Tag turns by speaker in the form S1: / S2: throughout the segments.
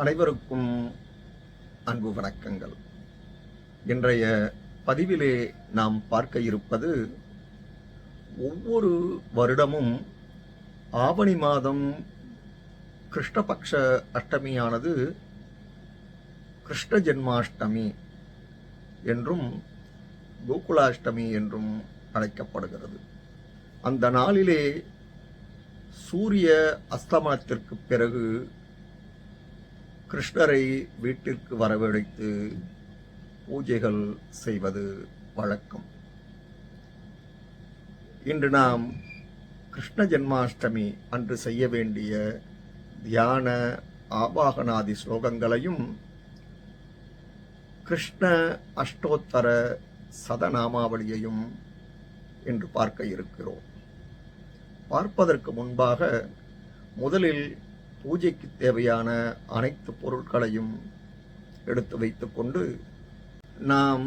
S1: அனைவருக்கும் அன்பு வணக்கங்கள். இன்றைய பதிவிலே நாம் பார்க்க இருப்பது ஒவ்வொரு வருடமும் ஆவணி மாதம் கிருஷ்ணபக்ஷ அஷ்டமியானது கிருஷ்ண ஜென்மாஷ்டமி என்றும் கோகுலாஷ்டமி என்றும் அழைக்கப்படுகிறது. அந்த நாளிலே சூரிய அஸ்தமனத்திற்கு பிறகு கிருஷ்ணரை வீட்டிற்கு வரவழைத்து பூஜைகள் செய்வது வழக்கம். இன்று நாம் கிருஷ்ண ஜென்மாஷ்டமி அன்று செய்ய வேண்டிய தியான ஆவாகனாதி ஸ்லோகங்களையும் கிருஷ்ண அஷ்டோத்தர சதநாமாவளியையும் இன்று பார்க்க இருக்கிறோம். பார்ப்பதற்கு முன்பாக முதலில் பூஜைக்கு தேவையான அனைத்து பொருட்களையும் எடுத்து வைத்துக்கொண்டு நாம்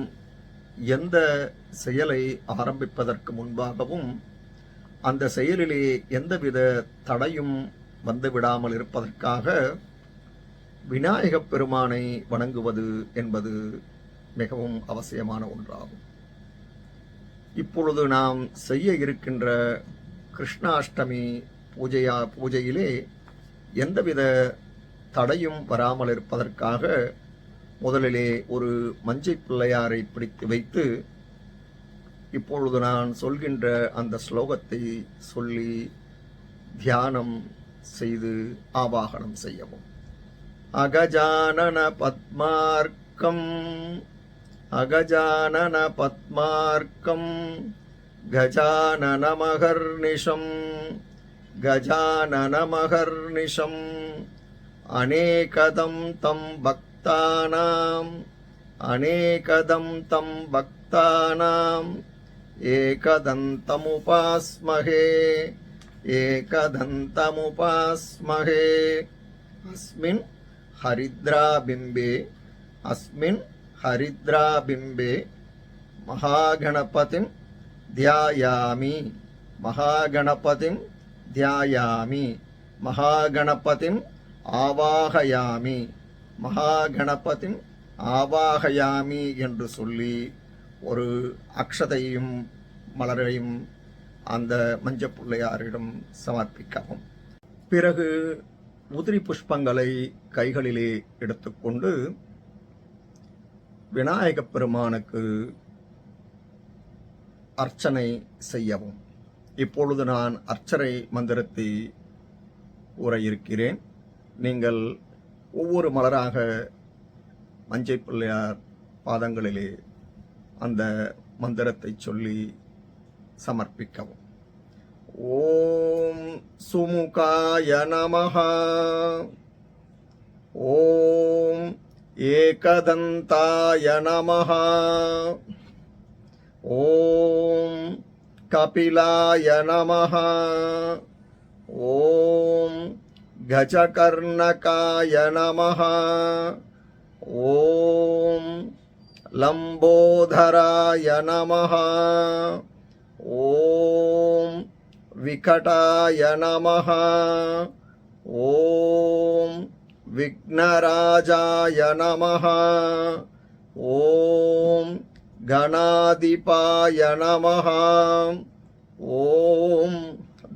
S1: எந்த செயலை ஆரம்பிப்பதற்கு முன்பாகவும் அந்த செயலிலே எந்தவித தடையும் வந்துவிடாமல் இருப்பதற்காக விநாயகப் பெருமானை வணங்குவது என்பது மிகவும் அவசியமான ஒன்றாகும். இப்பொழுது நாம் செய்ய இருக்கின்ற கிருஷ்ணாஷ்டமி பூஜையா பூஜையிலே எந்தவித தடையும் வராமல் இருப்பதற்காக முதலிலே ஒரு மஞ்சை பிள்ளையாரை பிடித்து வைத்து இப்பொழுது நான் சொல்கின்ற அந்த ஸ்லோகத்தை சொல்லி தியானம் செய்து ஆவாகனம் செய்யவும். அகஜானன பத்மார்க்கம் அகஜானன பத்மார்க்கம் கஜானன மகர்நிஷம் गजाननमहर्निशम् अनेकदं तं भक्तानाम् अनेकदं तं भक्तानाम् एकदन्तमुपास्महे एकदन्तमुपास्महे। अस्मिन् हरिद्राबिम्बे अस्मिन् हरिद्राबिम्बे महागणपतिं ध्यायामि। महागणपतिं தியாயாமி மகாகணபதிம் ஆவாகயாமி மகாகணபதிம் ஆவாகயாமி என்று சொல்லி ஒரு அக்ஷதையும் மலரையும் அந்த மஞ்ச பிள்ளையாரிடம் சமர்ப்பிக்கவும். பிறகு உதிரி புஷ்பங்களை கைகளிலே எடுத்துக்கொண்டு விநாயகப் பெருமானுக்கு அர்ச்சனை செய்யவும். இப்பொழுது நான் அர்ச்சனை மந்திரத்தை கூற இருக்கிறேன் நீங்கள் ஒவ்வொரு மலராக மஞ்சை பிள்ளையார் பாதங்களிலே அந்த மந்திரத்தை சொல்லி சமர்ப்பிக்கவும். ஓம் சுமுகாய நமஹா. ஓம் ஏகதந்தாய நமஹா. ஓம் कपिलाय नमः ॐ गजकर्णकाय नमः ॐ लम्बोदराय नमः ॐ विकटाय नमः ॐ विघ्नराजाय नमः ॐ गणाधिपाय नमः ॐ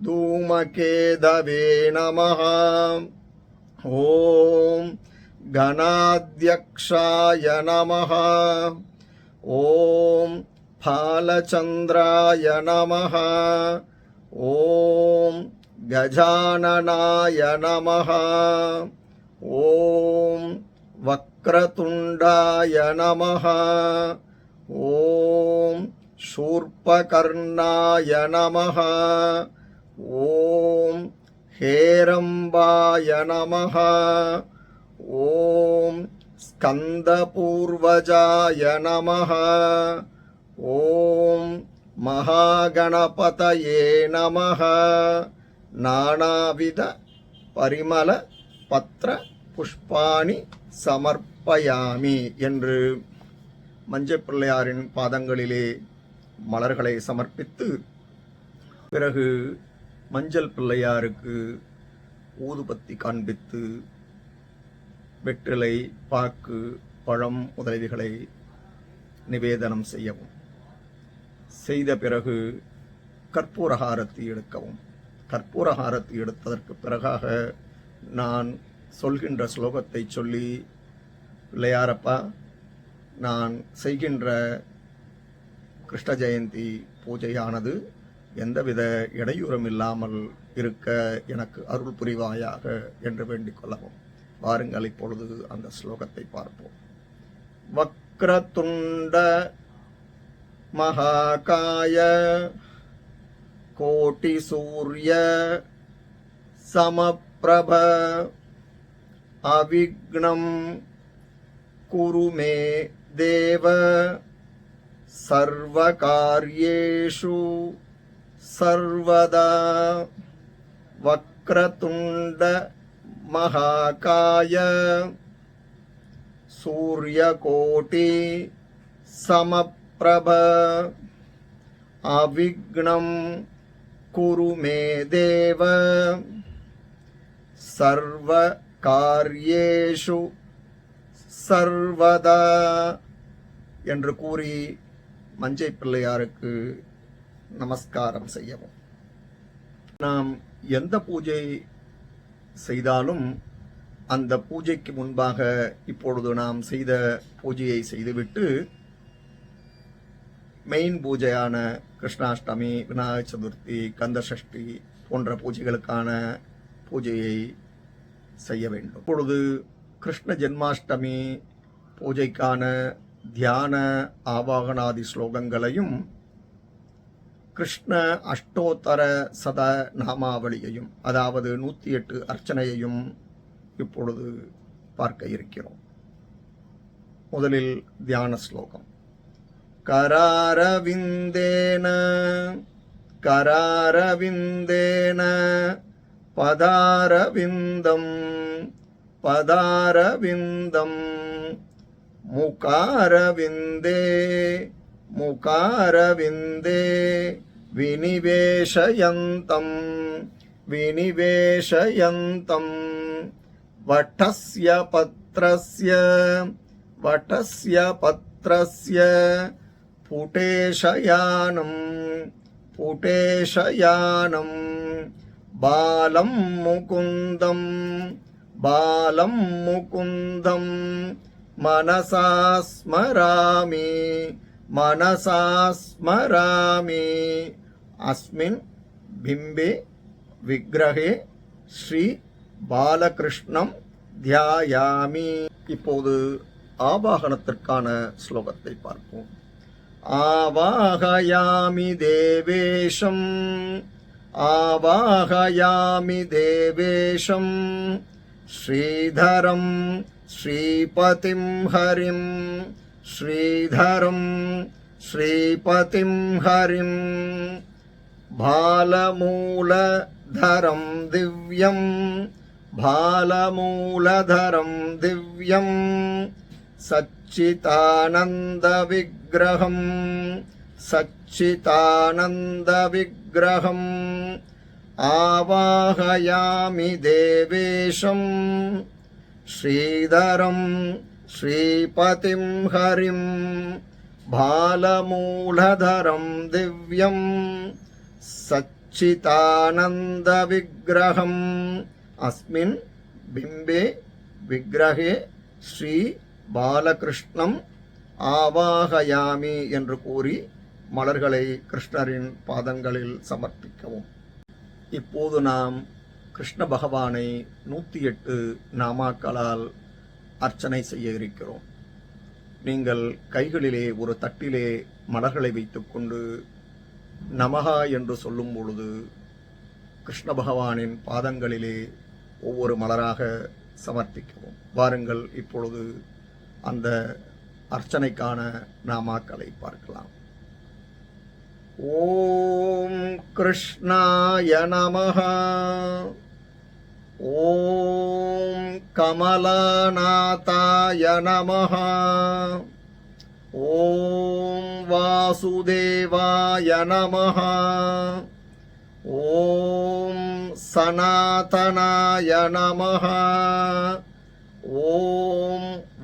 S1: धूमकेदवे नमः ॐ गणाध्यक्षाय नमः ॐ फालचन्द्राय नमः ॐ गजाननाय नमः ॐ वक्रतुण्डाय नमः ஓம் சூர்பகர்ணாய நமக ஓம் ஹேரம்பாய நமக ஓம் ஸ்கந்தபூர்வஜாய நமக ஓம் மகாகணபதயே நமக நானாவித பரிமள பத்திர புஷ்பாணி சமர்ப்பயாமி என்று. மஞ்சள் பிள்ளையாரின் பாதங்களிலே மலர்களை சமர்ப்பித்து பிறகு மஞ்சள் பிள்ளையாருக்கு ஊதுபத்தி காண்பித்து வெற்றிலை பாக்கு பழம் முதலியவைகளை நிவேதனம் செய்யவும். செய்த பிறகு கற்பூரஹாரத்தி எடுக்கவும். கற்பூரஹாரத்தி எடுத்ததற்கு பிறகாக நான் சொல்கின்ற ஸ்லோகத்தை சொல்லி பிள்ளையாரப்பா நான் செய்கின்ற கிருஷ்ண ஜெயந்தி பூஜையானது எந்தவித இடையூறும் இல்லாமல் இருக்க எனக்கு அருள் புரிவாயாக என்று வேண்டிக் கொள்ளவும். வாருங்கள் இப்பொழுது அந்த ஸ்லோகத்தை பார்ப்போம். வக்ரதுண்ட மகாகாய கோட்டி சூரிய சமப்பிரப அவிக்னம் குருமே देव सर्वकार्येषु सर्वदा वक्रतुण्ड महाकाय सूर्यकोटि समप्रभ अविघ्नं कुरु मे देव सर्वकार्येषु सर्वदा என்று கூறி மஞ்சை பிள்ளையாருக்கு நமஸ்காரம் செய்யவும். நாம் எந்த பூஜை செய்தாலும் அந்த பூஜைக்கு முன்பாக இப்பொழுது நாம் செய்த பூஜையை செய்துவிட்டு மெயின் பூஜையான கிருஷ்ணாஷ்டமி விநாயக சதுர்த்தி கந்த சஷ்டி போன்ற பூஜைகளுக்கான பூஜையை செய்ய வேண்டும். இப்பொழுது கிருஷ்ண ஜென்மாஷ்டமி பூஜைக்கான தியான ஆவாகனாதி ஸ்லோகங்களையும் கிருஷ்ண அஷ்டோத்தர சத நாமாவளியையும் அதாவது நூற்றி எட்டு அர்ச்சனையையும் இப்பொழுது பார்க்க இருக்கிறோம். முதலில் தியான ஸ்லோகம். கராரவிந்தேன கராரவிந்தேன பதாரவிந்தம் பதாரவிந்தம். ముకారవిందే ముకారవిందే వినివేశయంతం వినివేశయంతం వటస్య పత్రస్య వటస్య పత్రస్య పుటేశయానం పుటేశయానం బాలం ముకుందం బాలం ముకుందం मनसा स्मरामि मनसा स्मरामि अस्मिन् बिम्बे विग्रहे ஸ்ரீ பாலகிருஷ்ணம் தியாயாமி இப்போது ஆவாகனத்திற்கான ஸ்லோகத்தை பார்ப்போம் ஆவாகயாமி தேவேஷம் ஆவாகயாமி தேவேஷம் ஸ்ரீதரம் श्रीपतिं हरिं श्रीधरं श्रीपतिं हरिं भालमूलधरं दिव्यं भालमूलधरं दिव्यं सच्चितानन्दविग्रहं सच्चितानन्दविग्रहम् आवाहयामि देवेशम् श्रीधरं श्रीपतिं हरिं भालमूलधरं दिव्यं सच्चितानन्दविग्रहम् अस्मिन् बिम्बे விக்கிரகே ஸ்ரீ பாலகிருஷ்ணம் ஆவாகயாமி என்று கூறி மலர்களை கிருஷ்ணரின் பாதங்களில் சமர்ப்பிக்கவும் இப்போது நாம் கிருஷ்ண பகவானை நூற்றி எட்டு நாமாக்களால் அர்ச்சனை செய்ய இருக்கிறோம். நீங்கள் கைகளிலே ஒரு தட்டிலே மலர்களை வைத்துக்கொண்டு நமகா என்று சொல்லும் பொழுது கிருஷ்ண பகவானின் பாதங்களிலே ஒவ்வொரு மலராக சமர்ப்பிக்கவும். வாருங்கள் இப்பொழுது அந்த அர்ச்சனைக்கான நாமாக்களை பார்க்கலாம். ஓம் கிருஷ்ணாய நமகா ॐ कमलनाथाय नमः। ॐ वासुदेवाय नमः। ॐ सनातनाय नमः। ॐ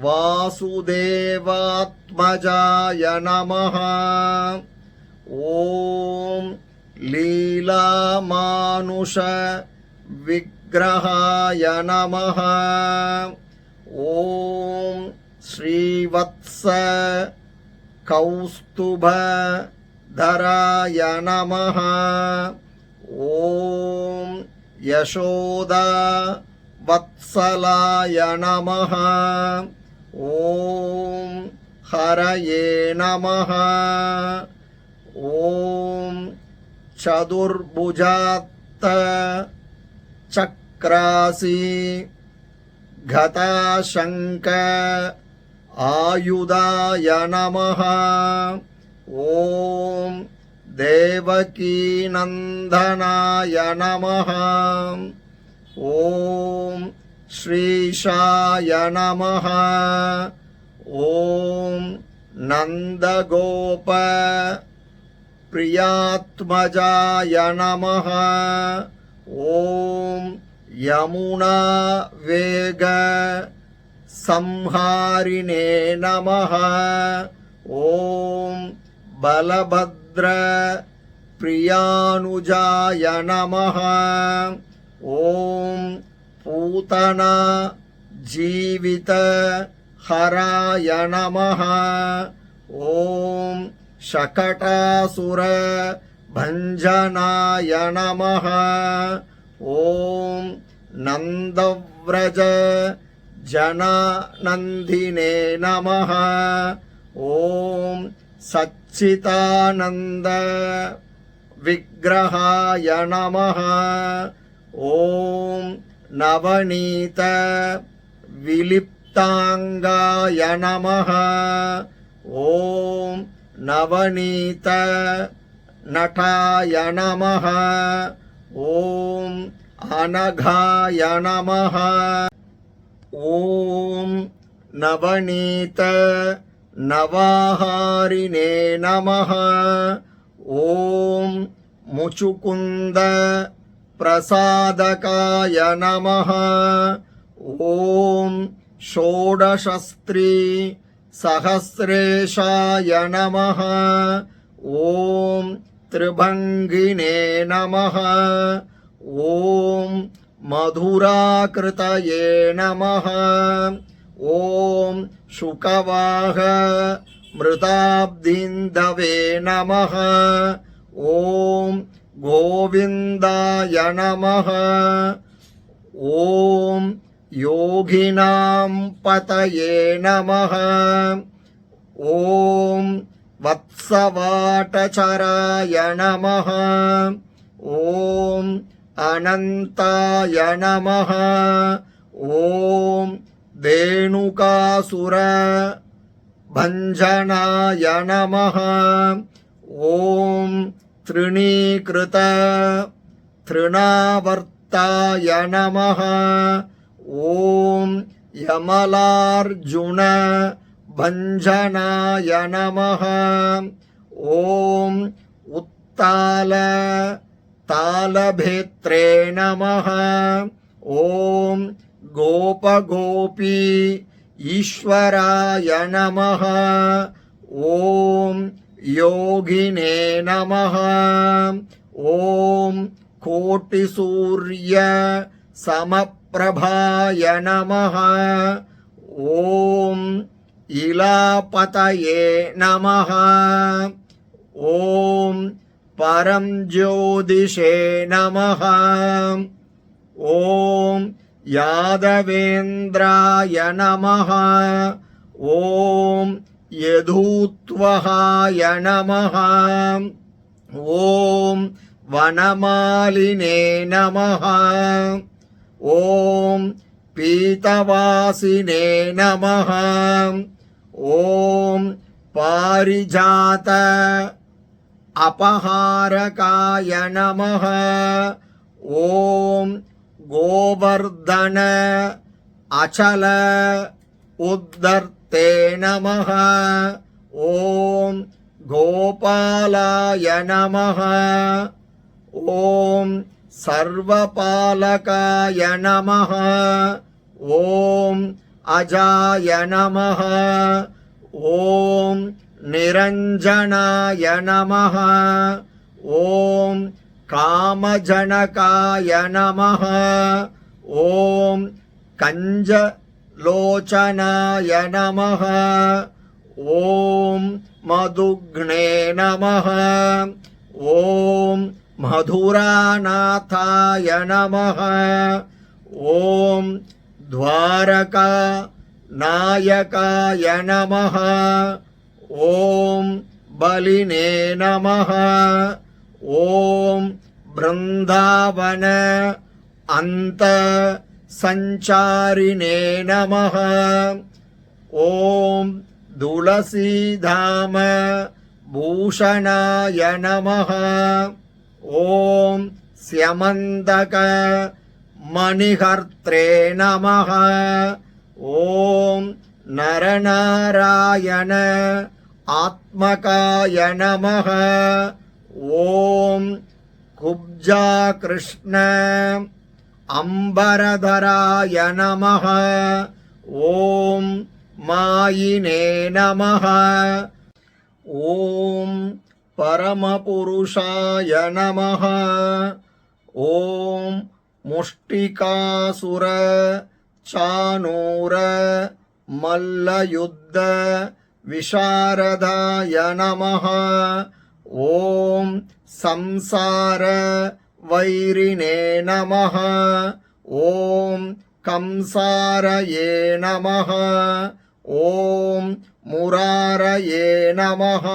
S1: वासुदेवात्मजाय नमः। ॐ लीलामानुष विग्रहाय नमः। ॐ श्रीवत्स कौस्तुभधराय नमः। ॐ यशोदा वत्सलाय नमः। ॐ हरये नमः। ॐ चतुर्भुजात्त चक्रासि घताशङ्क आयुधाय नमः। ॐ देवकीनन्दनाय नमः। ॐ श्रीशाय नमः। ॐ नन्दगोप प्रियात्मजाय नमः। ॐ यमुना वेग संहारिणे नमः ॐ बलभद्र प्रियानुजाय नमः ॐ पूतना जीवित हराय नमः ॐ शकटासुर भञ्जनाय नमः ॐ नन्दव्रज जनानन्दिने नमः ॐ सच्चिदानन्द विग्रहाय नमः ॐ नवनीत विलिप्ताङ्गाय नमः ॐ नवनीत नटाय नमः ॐ अनघाय नमः ॐ नवनीत नवाहारिणे नमः। ॐ मुचुकुन्द प्रसादकाय नमः। ॐ षोडशस्त्री सहस्रेशाय नमः। ॐ त्रिभङ्गिने नमः। ॐ मधुराकृतये नमः। ॐ शुकवाह मृताब्दिन्दवे नमः। ॐ गोविन्दाय नमः। ॐ योगिनां पतये नमः। ॐ वत्सवाटचराय नमः ॐ अनन्ताय नमः ॐ धेनुकासुर भञ्जनाय नमः ॐ तृणीकृत तृणावर्ताय नमः ॐ यमलार्जुन भञ्जनाय नमः। ॐ उत्ताल तालभेत्रे नमः। ॐ गोपगोपी ईश्वराय नमः। ॐ योगिने नमः। ॐ कोटिसूर्य समप्रभाय नमः। ॐ इलापतये नमः ॐ परं ज्योतिषे नमः ॐ यादवेन्द्राय नमः ॐ यधूत्वहाय नमः ॐ वनमालिने नमः ॐ पीतवासिने नमः ஓம் பாரிஜாத அபஹாரகாய நமக ஓம் கோவர்தன அச்சல உத்தர்த்தே நமக ஓம் கோபாலாய நமக ஓம் சர்வபாலகாய நமக ஓம் अजाय नमः। ॐ निरञ्जनाय नमः। ॐ कामजनकाय नमः। ॐ कञ्जलोचनाय नमः। ॐ मधुग्ने नमः। ॐ मधुरानाथाय नमः। ॐ द्वारका नायकाय नमः। ॐ बलिने नमः। ॐ बृन्दावन अन्त सञ्चारिणे नमः। ॐ तुलसीधाम भूषणाय नमः। ॐ स्यमन्दक மணிகர்த்தே நமக ஓம் நரநாராயண ஆத்மகாய நமக ஓம் குப்ஜா கிருஷ்ண அம்பரதராய நமக ஓம் மாயினே நமக. ஓம் பரமபுருஷாய நமக. ஓம் முஷ்டிகாசுர சானூர மல்லயுத்த விசாரதாய நமக ஓம் சம்சார வைரினே நமக ஓம் கம்சாரயே நமக ஓம் முராரயே நமக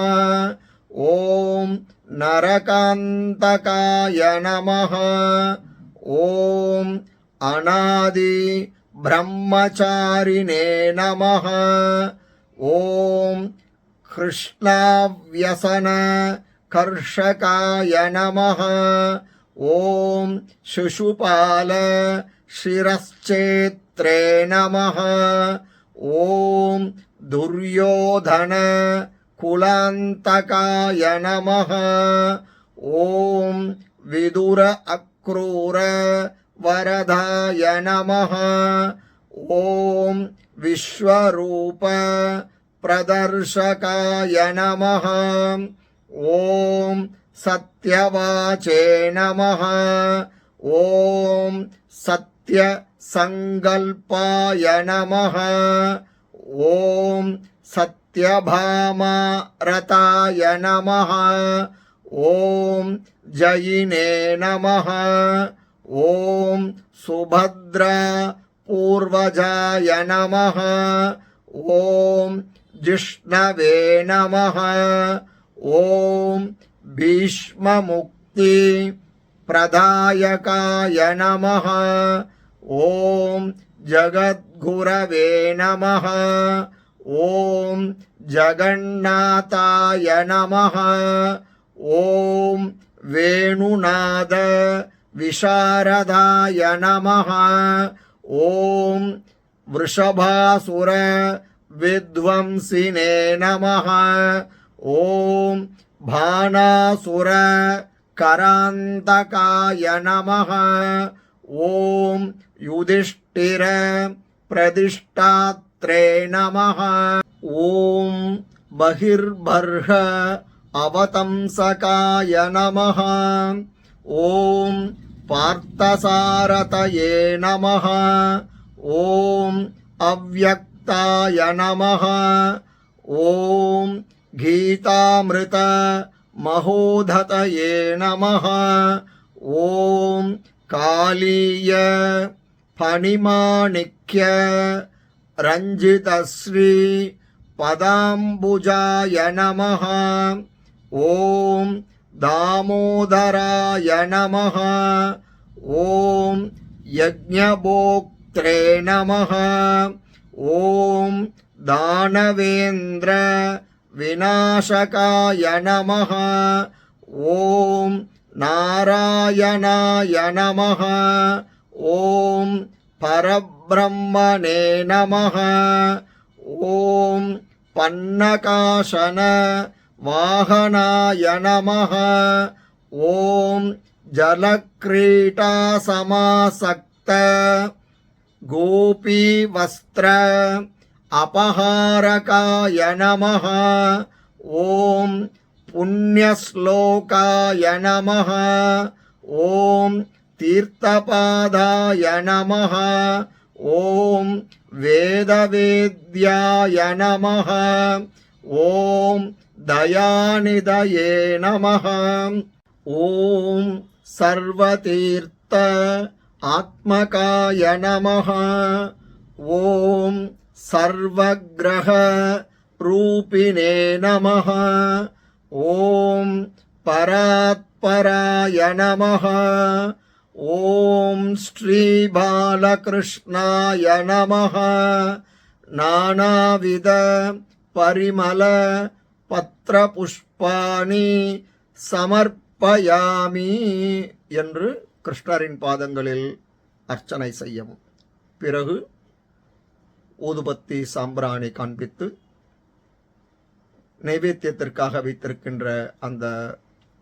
S1: ஓம் நரகாந்தகாய நமக ॐ अनादि ब्रह्मचारिणे नमः ॐ कृष्णाव्यसन कर्षकाय नमः ॐ शिशुपाल शिरश्चेत्रे नमः ॐ दुर्योधन कुलान्तकाय नमः ॐ विदुर अक्रूर वरदाय नमः ॐ विश्वरूप प्रदर्शकाय नमः ॐ सत्यवाचे नमः ॐ सत्यसङ्कल्पाय नमः ॐ सत्यभामारताय नमः ॐ जयिने नमः। ॐ सुभद्रा पूर्वजाय नमः। ॐ जिष्णवे नमः। ॐ भीष्ममुक्ति प्रदायकाय नमः। ॐ जगद्गुरवे नमः। ॐ जगन्नाथाय नमः ॐ वेणुनाद विशारदाय नमः। ॐ वृषभासुर विध्वंसिने नमः। ॐ भानासुर करान्तकाय नमः। ॐ युधिष्ठिर प्रतिष्ठात्रे नमः। ॐ बहिर्बर्ह అవతంసకాయ నమ ఓం పార్థసారతయే నమ ఓం అవ్యక్తాయ నమ ఓం గీతామృత మహోధతయే నమ ఓం కాళీయ ఫణిమాణిక్య రంజితశ్రీ పదాంబుజాయ నమ ॐ दामोदराय नमः। ॐ यज्ञभोक्त्रे नमः। ॐ दानवेन्द्र विनाशकाय नमः। ॐ नारायणाय नमः। ॐ परब्रह्मणे नमः। ॐ पन्नकाशन வாகனாய நமக ஓம் ஜலக்ரீட்டாசமாசக்த கோபீவஸ்திர அபஹாரகாய நமக ஓம் புண்ணியஸ்லோகாய நமக ஓம் தீர்த்தபாதாய நமக ஓம் வேதவேத்யாய நமக ஓம் தயாநிதயே நமகாம் ஓம் சர்வதீர்த்த ஆத்மகாய நமக ஓம் சர்வகிரக ரூபிணே நமக ஓம் பராத்பராய நமக ஓம் ஸ்ரீ பாலகிருஷ்ணாய நானாவித பரிமல பத்ரபுஷ்பாணி சமர்ப்பயாமி என்று கிருஷ்ணரின் பாதங்களில் அர்ச்சனை செய்யவும். பிறகு ஊதுபத்தி சாம்பிராணி காண்பித்து நைவேத்தியத்திற்காக வைத்திருக்கின்ற அந்த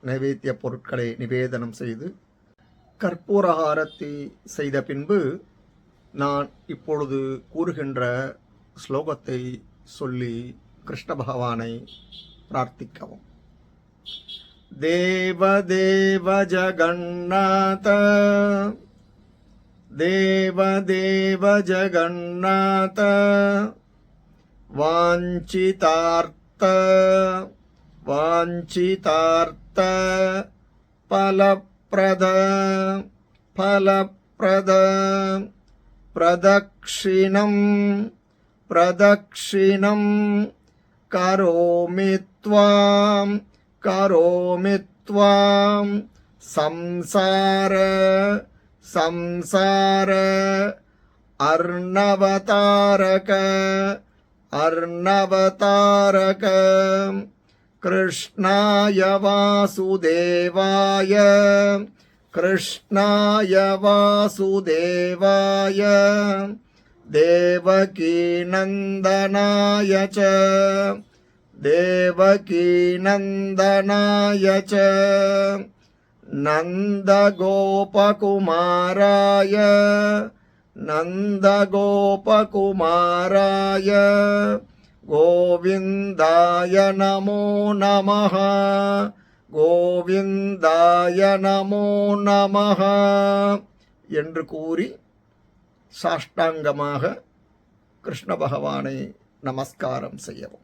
S1: நைவேத்திய பொருட்களை நிவேதனம் செய்து கற்பூரஹாரத்தை செய்த பின்பு நான் இப்பொழுது கூறுகின்ற ஸ்லோகத்தை சொல்லி கிருஷ்ண பகவானை பிரார்த்திக்கவும். தேவ தேவ ஜகநாத தேவ தேவ ஜகநாத வாஞ்சிதார்த்த வாஞ்சிதார்த்த பலப்பிரத பலப்பிரத பிரதக்ஷிணம் பிரதக்ஷிணம் करोमि त्वां करोमि त्वां संसार संसार अर्णवतारक अर्णवतारक कृष्णाय वासुदेवाय कृष्णाय वासुदेवाय ദേവകീനന്ദനായ ച ദേവകീനന്ദനായ ച നന്ദഗോപകുമാരായ നന്ദഗോപകുമാരായ ഗോവിന്ദായ നമോ നമ ഗോവിന്ദായ നമോ നമ എന്ന് கூறி சாஷ்டாங்கமாக கிருஷ்ண பகவானை நமஸ்காரம் செய்யவும்.